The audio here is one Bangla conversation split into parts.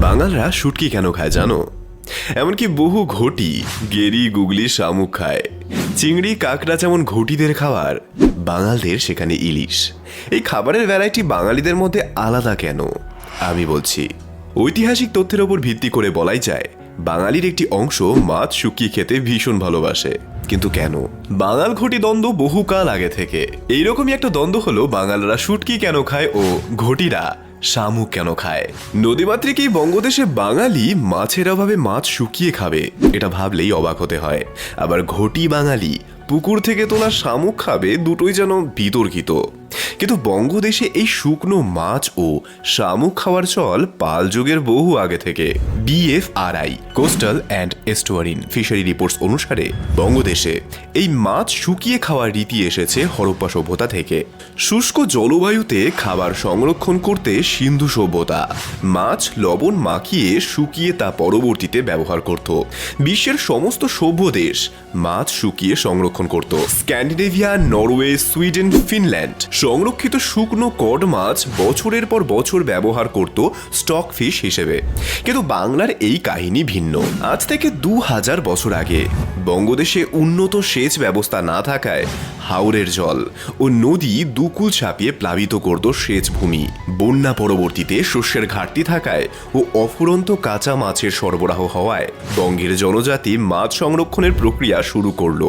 বাঙালরা শুটকি কেন খায় জানো? এমনকি বহু ঘটি, গেরি, গুগলি, শামুক খায়। চিংড়ি, কাঁকড়া যেমন ঘটিদের খাবার, বাঙালদের সেখানে ইলিশ। এই খাবারের ভ্যারাইটি বাঙালিদের মধ্যে আলাদা কেন? আমি বলছি, ঐতিহাসিক তথ্যের ওপর ভিত্তি করে বলাই যায়, বাঙালির একটি অংশ মাছ শুকিয়ে খেতে ভীষণ ভালোবাসে। কিন্তু কেন? বাঙাল ঘটি দ্বন্দ্ব বহুকাল আগে থেকে। এইরকমই একটা দ্বন্দ্ব হলো বাঙালরা শুটকি কেন খায় ও ঘটিরা শামুক কেন খায়? নদীমাতৃক বঙ্গদেশে বাঙালি মাছের অভাবে মাছ শুকিয়ে খাবে, এটা ভাবলেই অবাক হতে হয়। আবার ঘটি বাঙালি, পুকুর থেকে তোলা শামুক খাবে, দুটোই যেন বিতর্কিত। কিন্তু বঙ্গদেশে এই শুকনো মাছ ও শামুক খাওয়ার চল পাল যুগের বহু আগে থেকে। BFRI coastal and estuarine fishery reports অনুসারে বঙ্গদেশে এই মাছ শুকিয়ে খাওয়ার রীতি এসেছে হরপ্পা সভ্যতা থেকে। শুষ্ক জলবায়ুতে খাবার সংরক্ষণ করতে সিন্ধু সভ্যতা মাছ লবণ মাখিয়ে শুকিয়ে তা পরবর্তীতে ব্যবহার করত। বিশ্বের সমস্ত সভ্য দেশ মাছ শুকিয়ে সংরক্ষণ করত। স্ক্যান্ডিনেভিয়া, নরওয়ে, সুইডেন, ফিনল্যান্ড সংরক্ষিত শুকনো কড মাছ বছরের পর বছর ব্যবহার করত স্টক ফিশ হিসেবে। কিন্তু বাংলার এই কাহিনী ভিন্ন। আজ থেকে দু হাজার বছর আগে বঙ্গদেশে উন্নত সেচ ব্যবস্থা না থাকায় হাওরের জল ও নদী দুকুল ছাপিয়ে প্লাবিত করত সেচ ভূমি। বন্যা পরবর্তীতে শস্যের ঘাটতি থাকায় ও অফুরন্ত কাঁচা মাছের সরবরাহ হওয়ায় বঙ্গের জনজাতি মাছ সংরক্ষণের প্রক্রিয়া শুরু করল।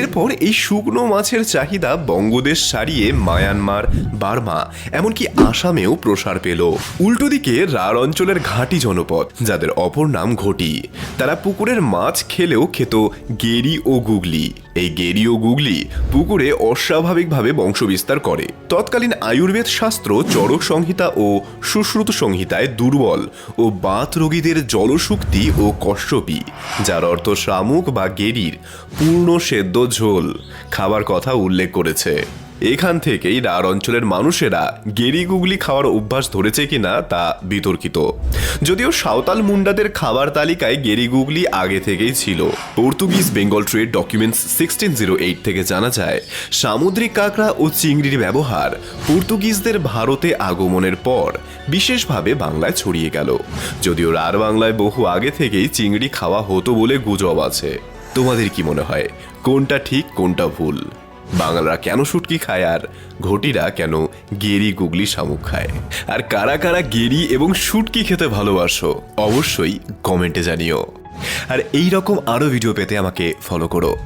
এরপর এই শুকনো মাছের চাহিদা বঙ্গদেশ ছাড়িয়ে মায়ানমার বার্মা, এমনকি আসামেও প্রসার পেল। উল্টো দিকে রার অঞ্চলের ঘাঁটি জনপদ, যাদের অপর নাম ঘটি। তারা পুকুরের মাছ খেলেও খেত গেরি ও গুগলি। এই গেরি ও গুগলি পুকুরে অস্বাভাবিকভাবে বংশবিস্তার করে। তৎকালীন আয়ুর্বেদ শাস্ত্র চরক সংহিতা ও সুশ্রুত সংহিতায় দুর্বল ও বাত রোগীদের জলশক্তি ও কশ্যপি যার অর্থ শামুক বা গেরির পূর্ণ সেদ্ধ ঝোল, খাবার কথা উল্লেখ করেছে। এখান থেকেই রার অঞ্চলের মানুষেরা গেরি গুগলি খাওয়ার অভ্যাস ধরেছে কিনা তা বিতর্কিত। যদিও সাঁওতাল মুন্ডাদের খাবার তালিকায় গেরি গুগলি আগে থেকেই ছিল। Portuguese Bengal trade documents sixteen zero eight থেকে জানা যায়, সামুদ্রিক কাঁকড়া ও চিংড়ির ব্যবহার পর্তুগিজদের ভারতে আগমনের পর বিশেষভাবে বাংলায় ছড়িয়ে গেল। যদিও রার বাংলায় বহু আগে থেকেই চিংড়ি খাওয়া হতো বলে গুজব আছে। তোমাদের কি মনে হয়, কোনটা ঠিক, কোনটা ভুল? বাঙালরা কেন শুটকি খায় আর ঘটিরা কেন গেরি গুগলি শামুক খায়? আর কারা কারা গেরি এবং শুটকি খেতে ভালোবাসো, অবশ্যই কমেন্টে জানিও। আর এই রকম আরও ভিডিও পেতে আমাকে ফলো করো।